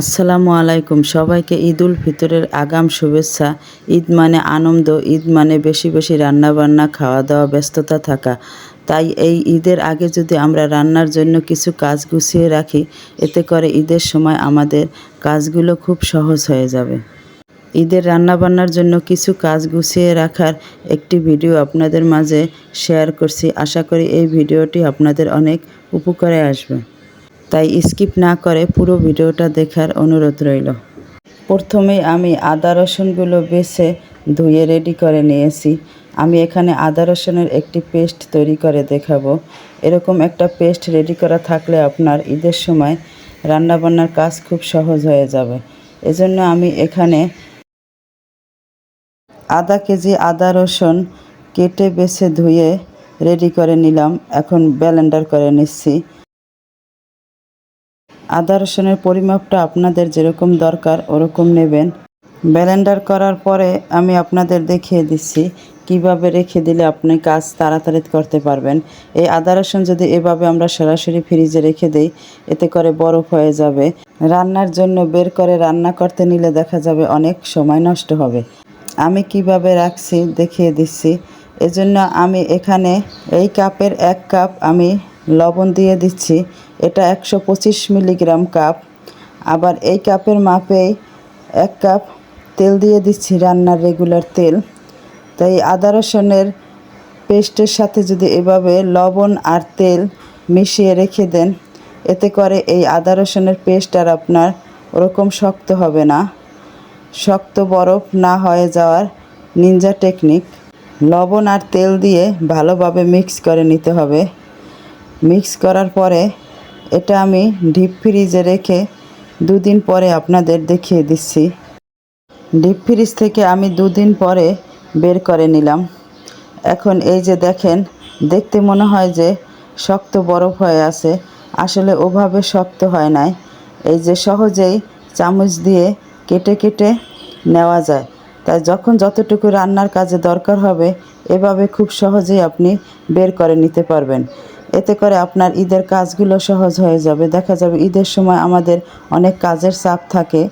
আসসালামু আলাইকুম। সবাইকে ঈদ উল ফিতরের আগাম শুভেচ্ছা। ঈদ মানে আনন্দ, ঈদ মানে বেশি বেশি রান্না বান্না খাওয়া দাওয়া ব্যস্ততা থাকা। তাই এই ঈদের আগে যদি আমরা রান্নার জন্য কিছু কাজ গুছিয়ে রাখি, এতে করে ঈদের সময় আমাদের কাজগুলো খুব সহজ হয়ে যাবে। ঈদের রান্নাবান্নার জন্য কিছু কাজ গুছিয়ে রাখার একটি ভিডিও আপনাদের মাঝে শেয়ার করছি। আশা করি এই ভিডিওটি আপনাদের অনেক উপকারে আসবে। তাই স্কিপ না করে পুরো ভিডিওটা দেখার অনুরোধ রইল। প্রথমেই আমি আদা রসুনগুলো বেছে ধুয়ে রেডি করে নিয়েছি। আমি এখানে আদা রসুনের একটি পেস্ট তৈরি করে দেখাবো। এরকম একটা পেস্ট রেডি করা থাকলে আপনার ঈদের সময় রান্নাবান্নার কাজ খুব সহজ হয়ে যাবে। এজন্য আমি এখানে আধা কেজি আদা রসুন কেটে বেছে ধুয়ে রেডি করে নিলাম। এখন ব্লেন্ডার করে নিচ্ছি। আদা রসুনের পরিমাপটা আপনাদের যেরকম দরকার, ওরকম নেবেন। ব্লেন্ডার করার পরে আমি আপনাদের দেখিয়ে দিচ্ছি, কীভাবে রেখে দিলে আপনি কাজ তাড়াতাড়ি করতে পারবেন। এই আদা রসুন যদি এভাবে আমরা সরাসরি ফ্রিজে রেখে দেই, এতে করে বরফ হয়ে যাবে। রান্নার জন্য বের করে রান্না করতে নিলে দেখা যাবে অনেক সময় নষ্ট হবে। আমি কীভাবে রাখছি দেখিয়ে দিচ্ছি। এজন্য আমি এখানে এই কাপের এক কাপ আমি লবণ দিয়ে দিচ্ছি। এটা একশো পঁচিশ মিলিগ্রাম কাপ। আবার এই কাপের মাপেই এক কাপ তেল দিয়ে দিচ্ছি রান্নার রেগুলার তেল। তাই আদা রসুনের পেস্টের সাথে যদি এভাবে লবণ আর তেল মিশিয়ে রেখে দেন, এতে করে এই আদা রসুনের পেস্ট আর আপনার ওরকম শক্ত হবে না। শক্ত বরফ না হয়ে যাওয়ার নিনজা টেকনিক। লবণ আর তেল দিয়ে ভালোভাবে মিক্স করে নিতে হবে। মিক্স করার পরে এটা আমি ডিপ ফ্রিজে রেখে দুদিন পরে আপনাদের দেখিয়ে দিচ্ছি। ডিপ ফ্রিজ থেকে আমি দুদিন পরে বের করে নিলাম। এখন এই যে দেখেন, দেখতে মনে হয় যে শক্ত বরফ হয়ে আছে। আসলে ওভাবে শক্ত হয় নাই। এই যে সহজেই চামচ দিয়ে কেটে কেটে নেওয়া যায়। তাই যখন যতটুকু রান্নার কাজে দরকার হবে, এভাবে খুব সহজেই আপনি বের করে নিতে পারবেন। এতে করে আপনার ঈদের কাজগুলো সহজ হয়ে যাবে। দেখা যাবে ঈদের সময় আমাদের অনেক কাজের চাপ থাকে।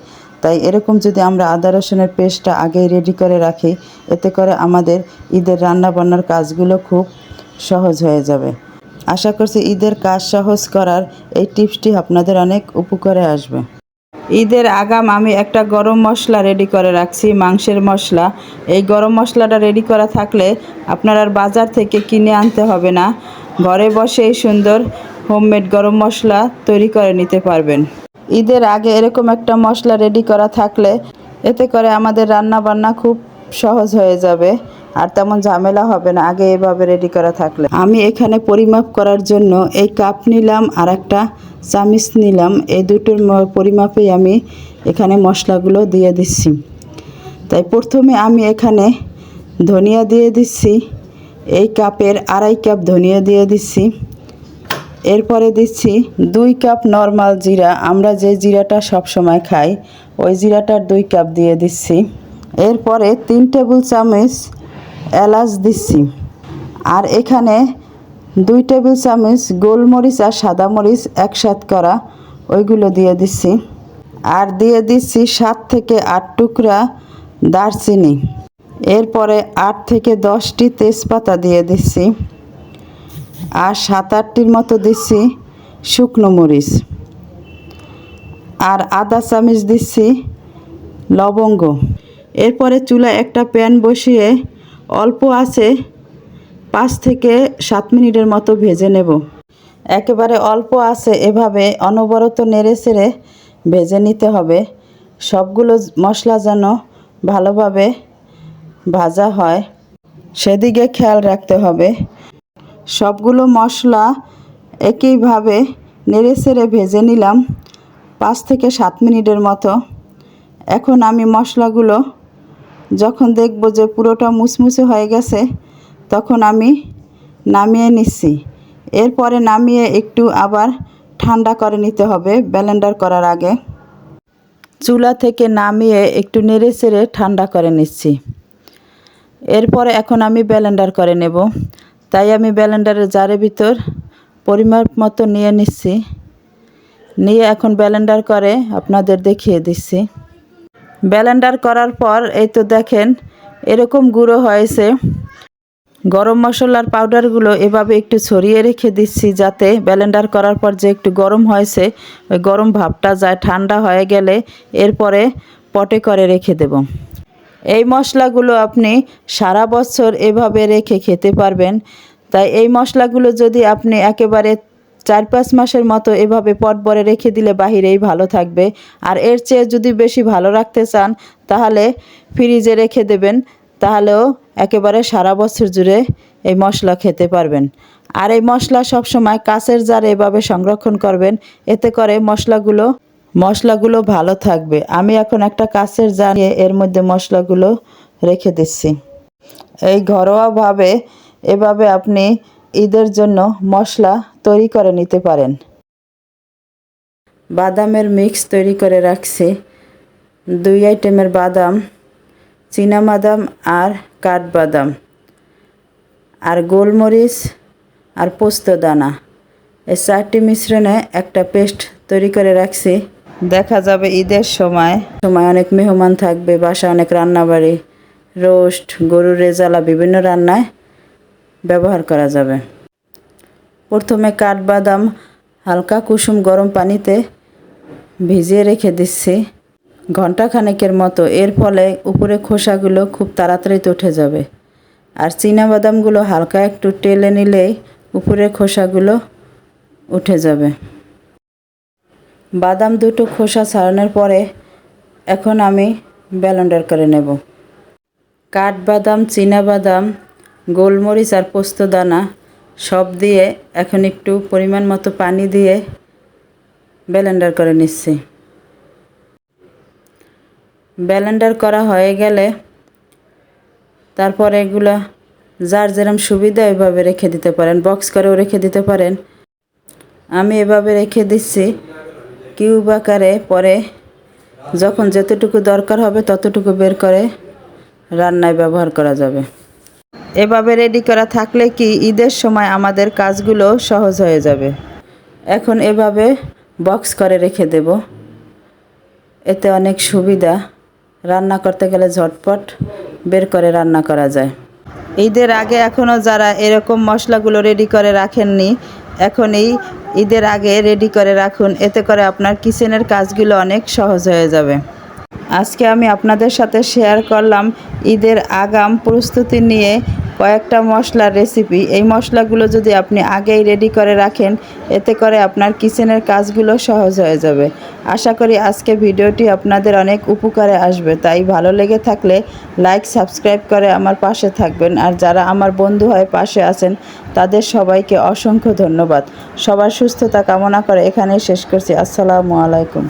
তাই এরকম যদি আমরা আদা রসুনের পেস্টটা আগেই রেডি করে রাখি, এতে করে আমাদের ঈদের রান্না বান্নার কাজগুলো খুব সহজ হয়ে যাবে। আশা করছি ঈদের কাজ সহজ করার এই টিপসটি আপনাদের অনেক উপকারে আসবে। ঈদের আগাম আমি একটা গরম মশলা রেডি করে রাখছি, মাংসের মশলা। এই গরম মশলাটা রেডি করা থাকলে আপনার আর বাজার থেকে কিনে আনতে হবে না। ঘরে বসেই সুন্দর হোমমেড গরম মশলা তৈরি করে নিতে পারবেন। ঈদের আগে এরকম একটা মশলা রেডি করা থাকলে এতে করে আমাদের রান্না বান্না খুব সহজ হয়ে যাবে, আর তেমন ঝামেলা হবে না, আগে এভাবে রেডি করা থাকলে। আমি এখানে পরিমাপ করার জন্য এই কাপ নিলাম আর একটা চামিচ নিলাম। এই দুটোর পরিমাপেই আমি এখানে মশলাগুলো দিয়ে দিচ্ছি। তাই প্রথমে আমি এখানে ধনিয়া দিয়ে দিচ্ছি। এই কাপের আড়াই কাপ ধনিয়া দিয়ে দিচ্ছি। এরপরে দিচ্ছি দুই কাপ নর্মাল জিরা। আমরা যে জিরাটা সব সময় খাই, ওই জিরাটার দুই কাপ দিয়ে দিচ্ছি। এরপরে তিন টেবিল চামচ এলাচ দিচ্ছি। আর এখানে দুই টেবিল চামচ গোলমরিচ আর সাদা মরিচ একসাথ করা, ওইগুলো দিয়ে দিচ্ছি। আর দিয়ে দিচ্ছি সাত থেকে আট টুকরা দারচিনি। এরপরে আট থেকে দশটি তেজপাতা দিয়ে দিচ্ছি। আর সাত আটটির মতো দিচ্ছি শুকনো মরিচ। আর আদা চামচ দিচ্ছি লবঙ্গ। এরপরে চুলায় একটা প্যান বসিয়ে অল্প আছে পাঁচ থেকে সাত মিনিটের মতো ভেজে নেব। একেবারে অল্প আছে এভাবে অনবরত নেড়ে চেড়ে ভেজে নিতে হবে। সবগুলো মশলা যেন ভালোভাবে ভাজা হয়। সেদিকে খেয়াল রাখতে হবে। সবগুলো মশলা একইভাবে নেড়ে চেড়ে ভেজে নিলাম পাঁচ থেকে সাত মিনিটের মতো। এখন আমি মশলাগুলো যখন দেখব যে পুরোটা মুসমুসে হয়ে গেছে, তখন আমি নামিয়ে নিচ্ছি। এরপরে নামিয়ে একটু আবার ঠান্ডা করে নিতে হবে ব্লেন্ডার করার আগে। চুলা থেকে নামিয়ে একটু নেড়ে চেড়ে ঠান্ডা করে নিচ্ছি। এরপরে এখন আমি ব্লেন্ডার করে নেব। তাই আমি ব্লেন্ডারের জারের ভিতর পরিমাপ মতো নিয়ে নিচ্ছি। নিয়ে এখন ব্যালেন্ডার করে আপনাদের দেখিয়ে দিচ্ছি। ব্যালেন্ডার করার পর এই তো দেখেন, এরকম গুঁড়ো হয়েছে। গরম মশলার পাউডারগুলো এভাবে একটু ছড়িয়ে রেখে দিচ্ছি যাতে ব্যালেন্ডার করার পর যে একটু গরম হয়েছে, ওই গরম ভাবটা যায় ঠান্ডা হয়ে গেলে এরপরে পটে করে রেখে দেব। এই মশলাগুলো আপনি সারা বছর এভাবে রেখে খেতে পারবেন। তাই এই মশলাগুলো যদি আপনি একেবারে চার পাঁচ মাসের মতো এভাবে পট ভরে রেখে দিলে বাহিরেই ভালো থাকবে। আর এর চেয়ে যদি বেশি ভালো রাখতে চান, তাহলে ফ্রিজে রেখে দেবেন। তাহলেও একেবারে সারা বছর জুড়ে এই মশলা খেতে পারবেন। আর এই মশলা সবসময় কাঁচের জারে এভাবে সংরক্ষণ করবেন। এতে করে মশলাগুলো মশলাগুলো ভালো থাকবে। আমি এখন একটা কাঁচের জার নিয়ে এর মধ্যে মশলাগুলো রেখে দিচ্ছি। এই ঘরোয়াভাবে এভাবে আপনি ঈদের জন্য মশলা তৈরি করে নিতে পারেন। বাদামের মিক্স তৈরি করে রাখছি। দুই আইটেমের বাদাম বাদাম আর কাঠবাদাম, আর গোলমরিচ আর পোস্ত দানা এই চারটি মিশ্রণে একটা পেস্ট তৈরি করে রাখছি। দেখা যাবে ঈদের সময়। সময় অনেক মেহমান থাকবে বাসা অনেক রান্নাবাড়ি, রোস্ট, গরুর রেজালা, বিভিন্ন রান্নায় ব্যবহার করা যাবে। প্রথমে কাঠবাদাম, হালকা কুসুম গরম পানিতে ভিজিয়ে রেখে দিচ্ছি ঘণ্টা খানেকের মতো। এর ফলে উপরে খোসাগুলো খুব তাড়াতাড়ি উঠে যাবে। আর বাদামগুলো হালকা একটু টেলে নিলেই উপরের খোসাগুলো উঠে যাবে। বাদাম দুটো খোসা ছাড়ানোর পরে এখন আমি ব্যালেন্ডার করে নেব। কাঠবাদাম বাদাম গোলমরিচ আর পোস্ত দানা সব দিয়ে এখন একটু পরিমাণ মতো পানি দিয়ে ব্যালেন্ডার করে নিচ্ছি। ব্যালেন্ডার করা হয়ে গেলে তারপর এগুলো যার যেরম সুবিধা এভাবে রেখে দিতে পারেন। বক্স করেও রেখে দিতে পারেন। আমি এভাবে রেখে দিচ্ছি কিউব আকারে পরে যখন যতটুকু দরকার হবে ততটুকু বের করে রান্নায় ব্যবহার করা যাবে। এভাবে রেডি করা থাকলে কি ঈদের সময় আমাদের কাজগুলো সহজ হয়ে যাবে? এখন এভাবে বক্স করে রেখে দেব। এতে অনেক সুবিধা। রান্না করতে গেলে ঝটপট বের করে রান্না করা যায়। ঈদের আগে এখনও যারা এরকম মশলাগুলো রেডি করে রাখেননি এখন এই ঈদের আগে রেডি করে রাখুন। এতে করে আপনার কিচেনের কাজগুলো অনেক সহজ হয়ে যাবে। আজকে আমি আপনাদের সাথে শেয়ার করলাম ঈদের আগাম প্রস্তুতি নিয়ে কয়েকটা মশলার রেসিপি এই মশলাগুলো যদি আপনি আগেই রেডি করে রাখেন, এতে করে আপনার কিচেনের কাজগুলো সহজ হয়ে যাবে। আশা করি আজকে ভিডিওটি আপনাদের অনেক উপকারে আসবে। তাই ভালো লেগে থাকলে লাইক সাবস্ক্রাইব করে আমার পাশে থাকবেন। আর যারা আমার বন্ধু হয়ে পাশে আছেন, তাদের সবাইকে অসংখ্য ধন্যবাদ। সবার সুস্থতা কামনা করে এখানেই শেষ করছি। আসসালামু আলাইকুম।